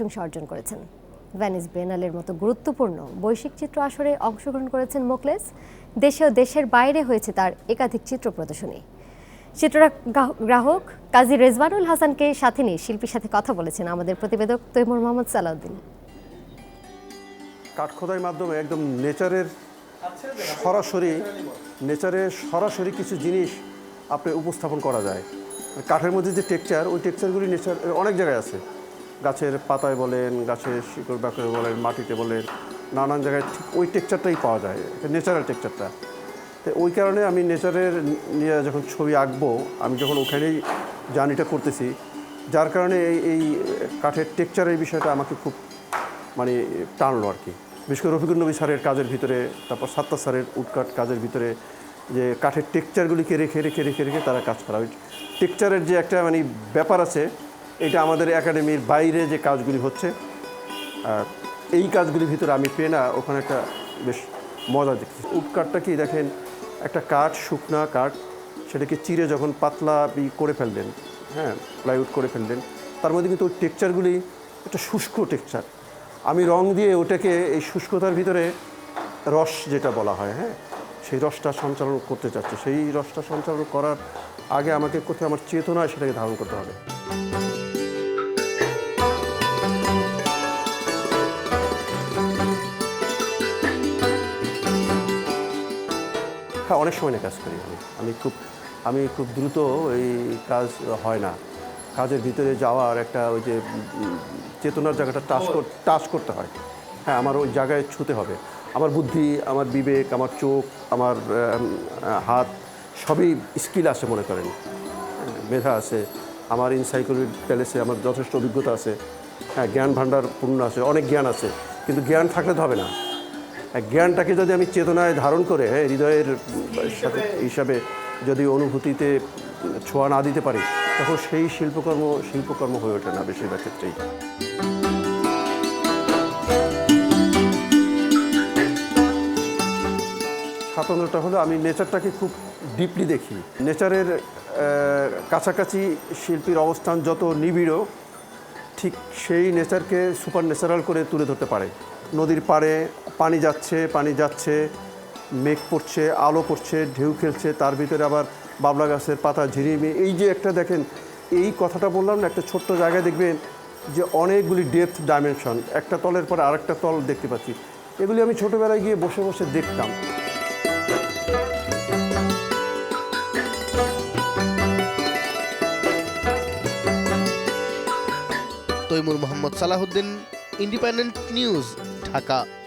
প্রশংসা অর্জন করেছেন। ভ্যানিস বেনালের মতো গুরুত্বপূর্ণ বৈশ্বিক চিত্র আসরে অংশগ্রহণ করেছেন মোকলেস। দেশে ও দেশের বাইরে হয়েছে তার একাধিক চিত্র প্রদর্শনী। চিত্ররা গ্রাহক কাজী রেজওয়ানুল হাসানকে সাথে নিয়ে শিল্পীর সাথে কথা বলেছেন আমাদের প্রতিবেদক তৈমুর মোহাম্মদ সালাউদ্দিন। কাঠখোদাইয়ের মাধ্যমে একদম নেচারের সরাসরি নেচারের সরাসরি কিছু জিনিস আপনি উপস্থাপন করা যায়। কাঠের মধ্যে যে টেক্সচার ওই টেক্সচারগুলি নেচার অনেক জায়গায় আছে। গাছের পাতায় বলেন, গাছের শিকড় বাকড়ে বলেন, মাটিতে বলেন, নানান জায়গায় ঠিক ওই টেক্সচারটাই পাওয়া যায়। নেচারাল টেক্সচারটা তো ওই কারণে আমি নেচারের নিয়ে যখন ছবি আঁকবো, আমি যখন ওখানেই জার্নিটা করতেছি, যার কারণে এই এই কাঠের টেক্সচারের বিষয়টা আমাকে খুব মানে টানলো আর কি। বিশেষ করে রফিকুল নবী স্যারের কাজের ভিতরে, তারপর সাত্তা স্যারের উটকাট কাজের ভিতরে, যে কাঠের টেক্সচারগুলিকে রেখে রেখে রেখে রেখে তারা কাজ করা। ওই টেক্সচারের যে একটা মানে ব্যাপার আছে এটা আমাদের একাডেমির বাইরে যে কাজগুলি হচ্ছে, আর এই কাজগুলির ভিতরে আমি পেয়ে না, ওখানে একটা বেশ মজা দেখছি। উটকাঠটা কি দেখেন, একটা কাঠ, শুকনা কাঠ, সেটাকে চিরে যখন পাতলা করে ফেললেন হ্যাঁ প্লাইউড করে ফেললেন, তার মধ্যে কিন্তু ওই টেক্সচারগুলি একটা শুষ্ক টেক্সচার। আমি রং দিয়ে ওটাকে এই শুষ্কতার ভিতরে রস যেটা বলা হয় হ্যাঁ সেই রসটা সঞ্চালন করতে চাচ্ছি। সেই রসটা সঞ্চালন করার আগে আমাকে কোথায় আমার চেতনায় সেটাকে ধারণ করতে হবে। হ্যাঁ অনেক সময় নিয়ে কাজ করি আমি। আমি খুব আমি খুব দ্রুত এই কাজ হয় না। কাজের ভিতরে যাওয়ার একটা ওই যে, চেতনার জায়গাটা টাচ টাচ করতে হয়। হ্যাঁ আমার ওই জায়গায় ছুতে হবে। আমার বুদ্ধি, আমার বিবেক, আমার চোখ, আমার হাত, সবই স্কিল আছে মনে করেন। মেধা আছে। আমার ইনসাইক্লোপিড প্যালেসে আমার যথেষ্ট অভিজ্ঞতা আছে। হ্যাঁ জ্ঞান ভাণ্ডার পূর্ণ আছে, অনেক জ্ঞান আছে। কিন্তু জ্ঞান থাকলে তো হবে না। জ্ঞানটাকে যদি আমি চেতনায় ধারণ করে হ্যাঁ, হৃদয়ের সাথে হিসাবে যদি অনুভূতিতে ছোঁয়া না দিতে পারি তখন সেই শিল্পকর্ম শিল্পকর্ম হয়ে ওঠে না বেশিরভাগ ক্ষেত্রেই। স্বাতন্ত্রটা হলো আমি নেচারটাকে খুব ডিপলি দেখি। নেচারের কাছাকাছি শিল্পীর অবস্থান যত নিবিড় ঠিক সেই নেচারকে সুপার ন্যাচারাল করে তুলে ধরতে পারে। নদীর পাড়ে পানি যাচ্ছে পানি যাচ্ছে, মেঘ পড়ছে আলো পড়ছে ঢেউ খেলছে, তার ভিতরে আবার বাবলা গাছের পাতা ঝিরিমি এই যে একটা দেখেন, এই কথাটা বললাম না, একটা ছোট্ট জায়গায় দেখবেন যে অনেকগুলি ডেপথ ডাইমেনশন একটা তলের পরে আরেকটা তল দেখতে পাচ্ছি। এগুলি আমি ছোটোবেলায় গিয়ে বসে বসে দেখতাম। Taimur Mohammad Salahuddin independent news 瞎